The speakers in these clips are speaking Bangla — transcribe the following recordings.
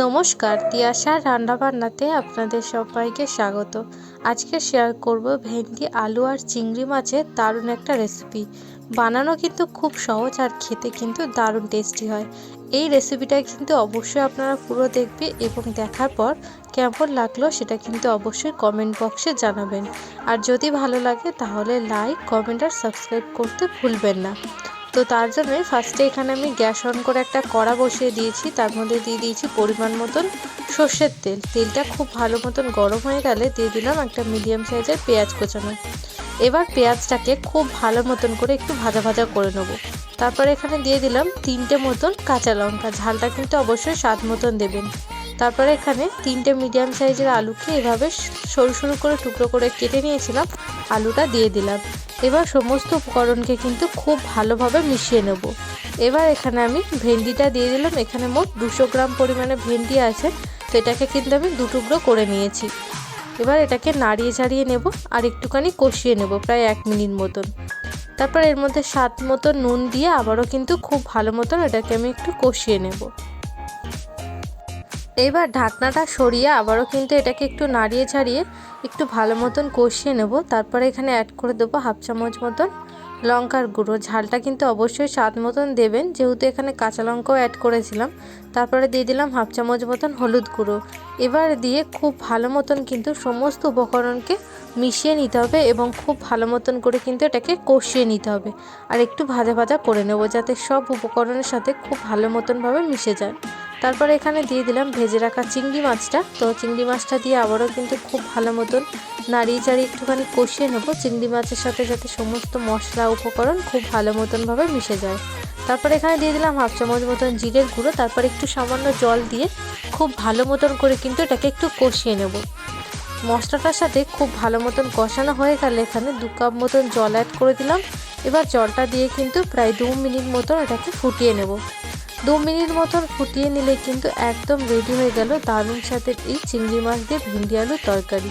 নমস্কার তিয়াশার রান্নাবান্নাতে আপনাদের সবাইকে স্বাগত। আজকে শেয়ার করব ভেন্ডি, আলু আর চিংড়ি মাছের দারুণ একটা রেসিপি বানানো কিন্তু খুব সহজ আর খেতে কিন্তু দারুণ টেস্টি হয়। এই রেসিপিটা কিন্তু অবশ্যই আপনারা পুরো দেখবে এবং দেখার পর কেমন লাগল সেটা কিন্তু অবশ্যই কমেন্ট বক্সে জানাবেন। আর যদি ভালো লাগে তাহলে লাইক কমেন্ট আর সাবস্ক্রাইব করতে ভুলবেন না। তো তার জন্যই ফার্স্টে এখানে আমি গ্যাস অন করে একটা কড়া বসিয়ে দিয়েছি। তার মধ্যে দিয়ে দিয়েছি পরিমাণ মতন সর্ষের তেল। তেলটা খুব ভালো মতন গরম হয়ে গেলে দিয়ে দিলাম একটা মিডিয়াম সাইজের পেঁয়াজ কোচানো। এবার পেঁয়াজটাকে খুব ভালো মতন করে একটু ভাজা ভাজা করে নেব। তারপরে এখানে দিয়ে দিলাম তিনটে মতন কাঁচা লঙ্কা। ঝালটা কিন্তু অবশ্যই স্বাদ মতন দেবেন। তারপরে এখানে তিনটে মিডিয়াম সাইজের আলুকে এভাবে সরু সরু করে টুকরো করে কেটে নিয়েছিলাম। আলুটা দিয়ে দিলাম। এবার সমস্ত উপকরণকে কিন্তু খুব ভালোভাবে মিশিয়ে নেব। এবার এখানে আমি ভেন্ডিটা দিয়ে দিলাম। এখানে মোট দুশো গ্রাম পরিমাণে ভেন্ডি আছে। তো এটাকে কিন্তু আমি দু টুকরো করে নিয়েছি। এবার এটাকে নাড়িয়ে ছাড়িয়ে নেব আর একটুখানি কষিয়ে নেব প্রায় এক মিনিট মতন। তারপর এর মধ্যে স্বাদ মতো নুন দিয়ে আবারও কিন্তু খুব ভালো মতন এটাকে আমি একটু কষিয়ে নেব। এবার ঢাকনাটা সরিয়ে আবারও কিন্তু এটাকে একটু নাড়িয়ে ছাড়িয়ে একটু ভালো মতন কষিয়ে নেব। তারপরে এখানে অ্যাড করে দেবো হাফ চামচ মতন লঙ্কার গুঁড়ো। ঝালটা কিন্তু অবশ্যই স্বাদ মতন দেবেন। যেহেতু এখানে কাঁচা লঙ্কাও অ্যাড করেছিলাম, তারপরে দিয়ে দিলাম হাফ চামচ মতন হলুদ গুঁড়ো। এবার দিয়ে খুব ভালো মতন কিন্তু সমস্ত উপকরণকে মিশিয়ে নিতে হবে এবং খুব ভালো মতন করে কিন্তু এটাকে কষিয়ে নিতে হবে। আর একটু ভাজা ভাজা করে নেব যাতে সব উপকরণের সাথে খুব ভালো মতনভাবে মিশে যায়। তারপরে এখানে দিয়ে দিলাম ভেজে রাখা চিংড়ি মাছটা। তো চিংড়ি মাছটা দিয়ে আবারও কিন্তু খুব ভালো মতন নাড়িয়ে চাড়িয়ে একটুখানি কষিয়ে নেব। চিংড়ি মাছের সাথে যাতে সমস্ত মশলা উপকরণ খুব ভালো মতনভাবে মিশে যায়। তারপর এখানে দিয়ে দিলাম হাফ চামচ মতন জিরের গুঁড়ো। তারপর একটু সামান্য জল দিয়ে খুব ভালো মতন করে কিন্তু এটাকে একটু কষিয়ে নেব। মশলাটার সাথে খুব ভালো মতন কষানো হয়ে গেলে এখানে দু কাপ মতন জল অ্যাড করে দিলাম। এবার জলটা দিয়ে কিন্তু প্রায় দু মিনিট মতন এটাকে ফুটিয়ে নেব। দু মিনিট মতন ফুটিয়ে নিলে কিন্তু একদম রেডি হয়ে গেল দারুণ সাথে এই চিংড়ি মাছ দিয়ে ভিন্ডি আলুর তরকারি।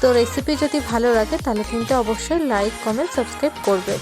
তো রেসিপি যদি ভালো লাগে তাহলে কিন্তু অবশ্যই লাইক কমেন্ট সাবস্ক্রাইব করবেন।